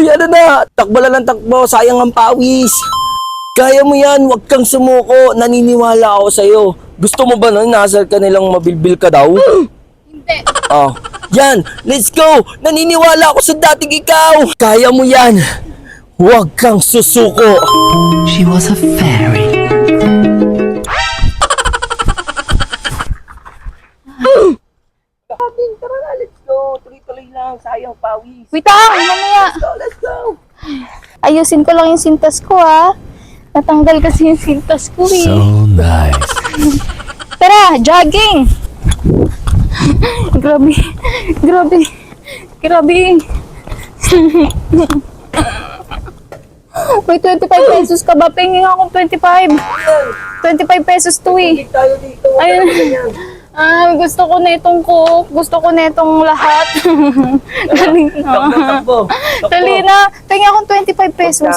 Uy, ano na? Takbo lang ng takbo. Sayang ang pawis. Kaya mo yan. Huwag kang sumuko. Naniniwala ako sa'yo. Gusto mo ba nun? Nasal ka nilang mabilbil ka daw? Hindi. Oh. Yan. Let's go. Naniniwala ako sa dating ikaw. Kaya mo yan. Huwag kang susuko. She was a fairy. Tara na. Let's go. Tuloy-tuloy lang. Sayang pawis. Wait lang, mamaya. Let's go. Let's go. Ayusin ko lang yung sintas ko ha. Natanggal kasi yung sintas ko eh. nice. Tara, jogging! grabe. Grabe. Grabe. May 25 pesos ka ba? Pingin ako 25. 25 pesos to eh. Ayun. Ah, gusto ko na itong cook. Gusto ko na itong lahat. Dali na. takbo. Takbo. Dali na. Pingin akong 25 pesos.